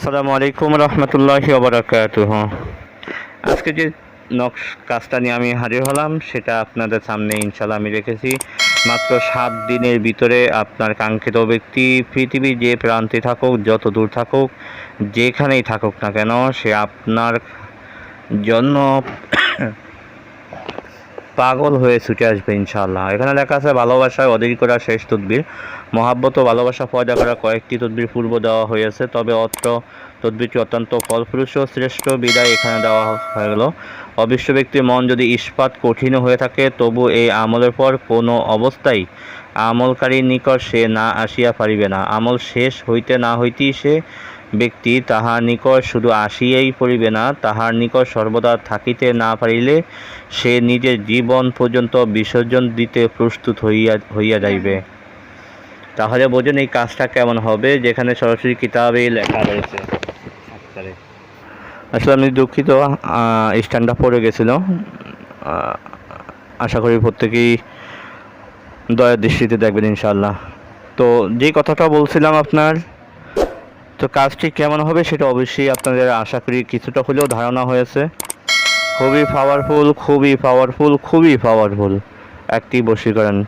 আসসালামু আলাইকুম রহমতুল্লাহি ওবরাকাতুহ আজকে যে নকশ কাজটা নিয়ে আমি হাজির হলাম, সেটা আপনাদের সামনে ইনশাল্লাহ আমি রেখেছি। মাত্র সাত দিনের ভিতরে আপনার কাঙ্ক্ষিত ব্যক্তি পৃথিবীর যে প্রান্তে থাকুক, যত দূর থাকুক, যেখানেই থাকুক না কেন, সে আপনার জন্য পাগল হয়ে ছুটে আসবে ইনশাআল্লাহ। এখানে লেখা আছে ভালোবাসায় অধীর করা শেষ তদবির। মহাব্বত ও ভালোবাসা পয়দা করা কয়েকটি তদবির পূর্ব দেওয়া হয়েছে, তবে অত্র তদবিরটি অত্যন্ত ফলপ্রসূ ও শ্রেষ্ঠ বিদায় এখানে দেওয়া হয়ে গেল। অবিশ্ব ব্যক্তির মন যদি ইস্পাত কঠিন হয়ে থাকে, তবু এই আমলের পর কোনো অবস্থায় আমলকারীর নিকট সে না আসিয়া পারিবে না। আমল শেষ হইতে না হইতেই সে ব্যক্তি তাহার নিকট শুধু আসিয়াই পড়িবে না, তাহার নিকট সর্বদা থাকিতে না পারিলে সে নিজের জীবন পর্যন্ত বিসর্জন দিতে প্রস্তুত হইয়া হইয়া যাইবে। তাহলে বোঝেন এই কাজটা কেমন হবে, যেখানে সরাসরি কিতাবে লেখা রয়েছে। আসলে আমি দুঃখিত স্ট্যান্ডটা পড়ে গেছিল। আশা করি প্রত্যেকেই দয়ার দৃষ্টিতে দেখবেন ইনশাল্লাহ তো যে কথাটা বলছিলাম আপনার তো কাজটি কেমন হবে সেটা অবশ্যই আপনাদের আশা করি কিছুটা হলেও ধারণা হয়েছে। খুবই পাওয়ারফুল খুবই পাওয়ারফুল খুবই পাওয়ারফুল একটি বশীকরণ।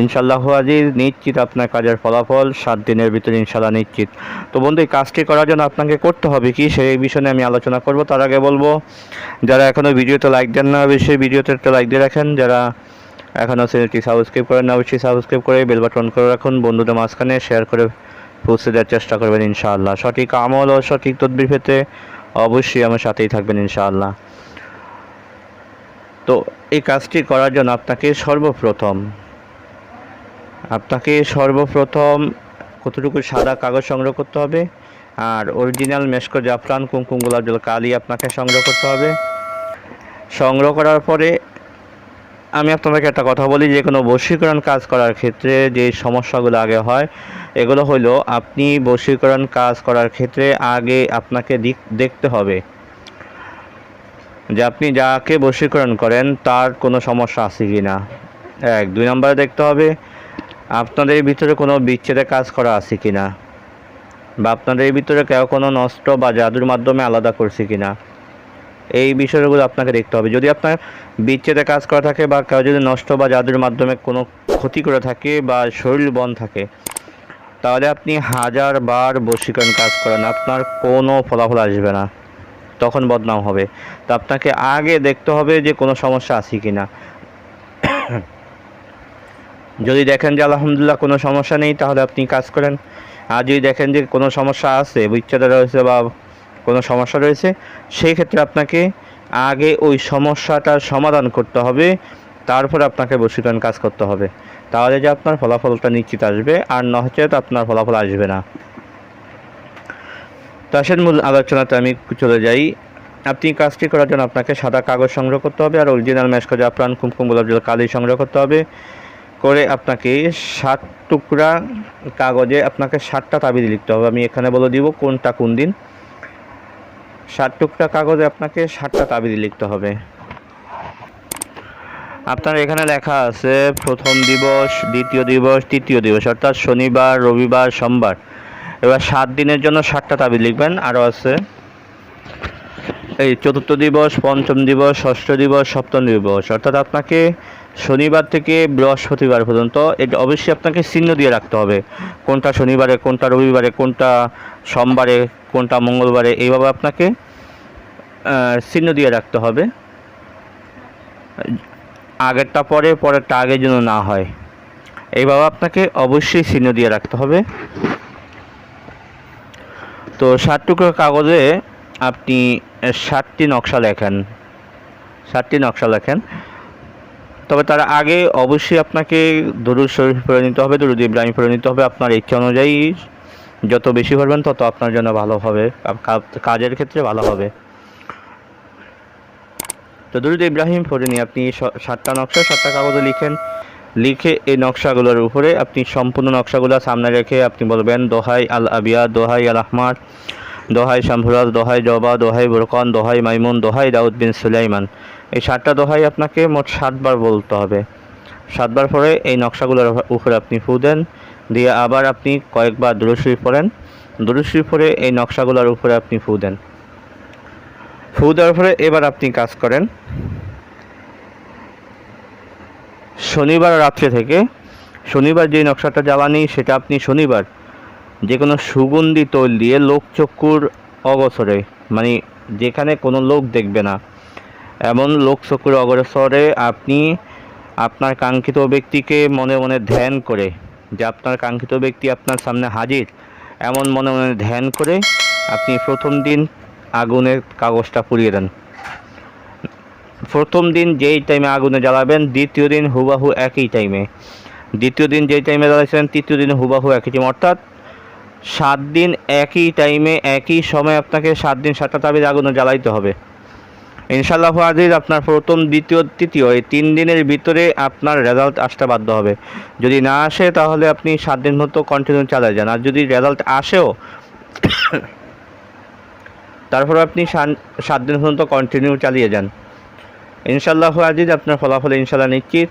ইনশাল্লাহ আজিজ নিশ্চিত আপনার কাজের ফলাফল সাত দিনের ভিতরে ইনশাল্লাহ নিশ্চিত। তো বন্ধু, এই কাজটি করার জন্য আপনাকে করতে হবে কি? সেই বিষয়ে আমি আলোচনা করব। তার আগে বলব, যারা এখনও ভিডিওতে লাইক দেন না, অবশ্যই ভিডিওতে একটা লাইক দিয়ে রাখেন। যারা এখনও চ্যানেলটি সাবস্ক্রাইব করেন না, অবশ্যই সাবস্ক্রাইব করে বেল বাটন করে রাখুন। বন্ধুদের মাঝখানে শেয়ার করে পৌঁছে দেওয়ার চেষ্টা করবেন ইনশাআল্লাহ। সঠিক আমল ও সঠিক তদবির পেতে অবশ্যই আমার সাথেই থাকবেন ইনশাআল্লাহ। তো এই কাজটি করার জন্য আপনাকে সর্বপ্রথম আপনাকে সর্বপ্রথম কতটুকু সাদা কাগজ সংগ্রহ করতে হবে আর অরিজিনাল মেশকো জাফরান কুমকুম গোলাপ জল কালি আপনাকে সংগ্রহ করতে হবে। সংগ্রহ করার পরে আমি আপনাদেরকে একটা কথা বলি, যে কোনো বশীকরণ কাজ করার ক্ষেত্রে যে সমস্যাগুলো আগে হয়, এগুলো হলো আপনি বশীকরণ কাজ করার ক্ষেত্রে আগে আপনাকে দেখতে হবে যে আপনি যাকে বশীকরণ করেন তার কোনো সমস্যা আছে কি না। এক, দুই নম্বরে দেখতে হবে আপনাদের ভিতরে কোনো বিচ্ছেদে কাজ করা আছে কি না, বা আপনাদের ভিতরে কেউ কোনো নষ্ট বা জাদুর মাধ্যমে আলাদা করছে কি না। এই বিষয়গুলো আপনাকে দেখতে হবে। যদি আপনার বিচ্ছেদে কাজ করা থাকে বা কেউ যদি নষ্ট বা জাদুর মাধ্যমে কোনো ক্ষতি করে থাকে বা শরীর বন থাকে, তাহলে আপনি হাজার বার বশীকরণ কাজ করেন। আপনার কোনো ফলাফল আসবে না। তখন বদনাম হবে। তো আপনাকে আগে দেখতে হবে যে কোনো সমস্যা আছে কি না যদি দেখেন যে আলহামদুলিল্লাহ কোনো সমস্যা নেই, তাহলে আপনি কাজ করেন। আর যদি দেখেন যে কোনো সমস্যা আছে, বিচ্ছেদে রয়েছে বা কোনো সমস্যা রয়েছে, সেই ক্ষেত্রে আপনাকে আগে ওই সমস্যাটার সমাধান করতে হবে, তারপর আপনাকে বসীকরণ কাজ করতে হবে। তাহলে যে আপনার ফলাফলটা নিশ্চিত আসবে, আর না হচ্ছে তো আপনার ফলাফল আসবে না। তো আসেন মূল আলোচনাতে আমি চলে যাই। আপনি কাজটি করার জন্য আপনাকে সাদা কাগজ সংগ্রহ করতে হবে, আর অরিজিনাল ম্যাশকো জাফরান কুমকুম, গোলাপ জল, কালি সংগ্রহ করতে হবে। করে আপনাকে ষাট টুকরা কাগজে আপনাকে ষাটটা তাবিজ লিখতে হবে। আমি এখানে বলে দিব কোনটা কোন দিন। ষাট টুকরা কাগজে আপনাকে ষাটটা তাবিজ লিখতে হবে। আপনার এখানে লেখা আছে, প্রথম দিবস, দ্বিতীয় দিবস, তৃতীয় দিবস, অর্থাৎ শনিবার, রবিবার, সোমবার। এবার সাত দিনের জন্য ষাটটা তাবিজ লিখবেন। আরও আছে, এই চতুর্থ দিবস, পঞ্চম দিবস, ষষ্ঠ দিবস, সপ্তম দিবস। অর্থাৎ আপনাকে শনিবার থেকে বৃহস্পতিবার পর্যন্ত এটা অবশ্যই আপনাকে চিহ্ন দিয়ে রাখতে হবে। কোনটা শনিবারে, কোনটা রবিবারে, কোনটা সোমবারে, কোনটা মঙ্গলবারে, এইভাবে আপনাকে চিহ্ন দিয়ে রাখতে হবে। আগেরটা পরে, পরেরটা আগের যেন না হয়। এইভাবে আপনাকে অবশ্যই চিহ্ন দিয়ে রাখতে হবে। তো ষাট টুকরো কাগজে আপনি ষাটটি নকশা লেখেন। ষাটটি নকশা লেখেন। তবে তার আগে অবশ্যই আপনাকে দরুদ শরীফ পড়ে নিতে হবে, দরুদ ইব্রাহিম পড়ে নিতে হবে। আপনার ইচ্ছা অনুযায়ী যত বেশি পারবেন তত আপনার জন্য ভালো হবে কাজের ক্ষেত্রে ভালো হবে। তো দরুদ ইব্রাহিম পড়ে নিয়ে আপনি সাতটা নকশা, সাতটা কাগজে লিখেন। লিখে এই নকশাগুলোর উপরে আপনি সম্পূর্ণ নকশাগুলো সামনে রেখে আপনি বলবেন, দোহাই আল আবিয়া দোহাই আল আহমার দোহাই শামভুরাজ দোহাই জবা, দোহাই বুরকান, দোহাই মাইমুন, দোহাই দাউদ বিন সুলাইমান। এই সাতটা দোহাই আপনাকে মোট সাতবার বলতে হবে। সাতবার পরে এই নকশাগুলোর উপরে আপনি ফু দেন, দিয়ে আবার আপনি কয়েকবার দুরুশরীফ পড়েন। দুরুশরীফ পরে এই নকশাগুলোর উপরে আপনি ফু দেন। ফু দেওয়ার পরে এবার আপনি কাজ করেন। শনিবার রাত্রে থেকে, শনিবার যে নকশাটা জ্বালানি, সেটা আপনি শনিবার যে কোনো সুগন্ধি তৈল দিয়ে লোকচক্ষুর অগসরে মানে যেখানে কোনো লোক দেখবে না এমন লোকচক্ষুর অগ্রসরে আপনি আপনার কাঙ্ক্ষিত ব্যক্তিকে মনে মনে ধ্যান করে, যে আপনার কাঙ্ক্ষিত ব্যক্তি আপনার সামনে হাজির, এমন মনে মনে ধ্যান করে আপনি প্রথম দিন আগুনের কাগজটা পুড়িয়ে দেন। প্রথম দিন যেই টাইমে আগুনে জ্বালাবেন, দ্বিতীয় দিন হুবাহু একই টাইমে দ্বিতীয় দিন যেই টাইমে জ্বালাইছেন, তৃতীয় দিন হুবাহু একই টাইম অর্থাৎ সাত দিন একই টাইমে একই সময় আপনাকে সাত দিন সাতটা তাবিজ আগুনে জ্বালাইতে হবে। ইনশাল্লাহ আজিজ, আপনার প্রথম, দ্বিতীয়, তৃতীয়, এই তিন দিনের ভিতরে আপনার রেজাল্ট আসতে বাধ্য হবে। যদি না আসে, তাহলে আপনি সাত দিন মতো কন্টিনিউ চালিয়ে যান। আর যদি রেজাল্ট আসেও তারপর আপনি সাত দিন পর্যন্ত কন্টিনিউ চালিয়ে যান। ইনশাল্লাহ আজিজ, আপনার ফলাফল ইনশাল্লাহ নিশ্চিত।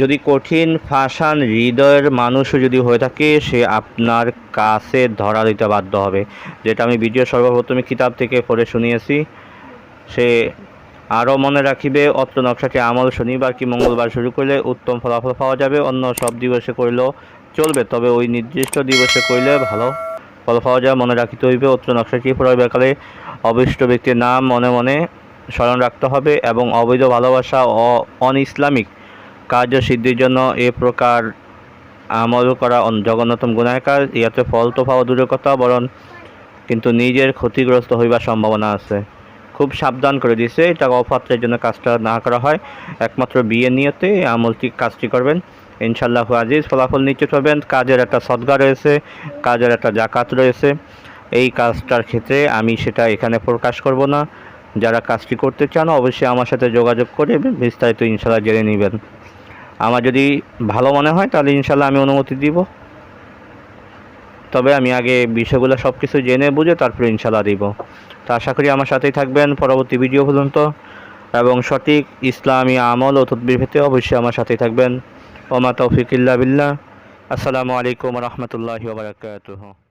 যদি কঠিন, ফাঁসান, হৃদয়ের মানুষও যদি হয়ে থাকে, সে আপনার কাছে ধরা দিতে বাধ্য হবে। যেটা আমি ভিডিও সর্বপ্রথমে কিতাব থেকে পড়ে শুনিয়েছি। সে আরও মনে রাখিবে, অত্র নকশাকে আমল শনিবার কি মঙ্গলবার শুরু করলে উত্তম ফলাফল পাওয়া যাবে। অন্য সব দিবসে করলেও চলবে, তবে ওই নির্দিষ্ট দিবসে করলে ভালো ফল পাওয়া যায়। মনে রাখিতে হইবে, অত্র নকশাটি প্রয়োগকালে অবিষ্ট ব্যক্তির নাম মনে মনে স্মরণ রাখতে হবে এবং অবৈধ ভালোবাসা ও অন ইসলামিক কার্য সিদ্ধির জন্য এ প্রকার আমল করা জঘন্যতম গুনায় কাজ ইয়াতে ফল তো পাওয়া দূরের কথা, বরং কিন্তু নিজের ক্ষতিগ্রস্ত হইবার সম্ভাবনা আছে। খুব সাবধান করে দিয়েছে। এটা অপাত্রের জন্য কাজটা না করা হয়। একমাত্র বিয়ে নিয়তে আমলটি কাজটি করবেন। ইনশাল্লাহ আজিজ, ফলাফল নিশ্চিত হবেন। কাজের একটা সদ্গা রয়েছে, কাজের একটা জাকাত রয়েছে। এই কাজটার ক্ষেত্রে আমি সেটা এখানে প্রকাশ করব না। যারা কাজটি করতে চান, অবশ্যই আমার সাথে যোগাযোগ করে বিস্তারিত ইনশাল্লাহ জেনে নেবেন। আমার যদি ভালো মনে হয়, তাহলে ইনশাল্লাহ আমি অনুমতি দিব। তবে আমি আগে বিষয়গুলো সব কিছু জেনে বুঝে তারপরে ইনশাল্লাহ দিব। তো আশা করি আমার সাথেই থাকবেন। পরবর্তী ভিডিও পর্যন্ত। এবং সঠিক ইসলামী আমল ও তদ্বির ভিত্তি অবশ্যই আমার সাথেই থাকবেন। ওমা তৌফিক ইল্লা বিল্লাহ। আসসালামু আলাইকুম রহমতুল্লাহি ওবরাকাতুহু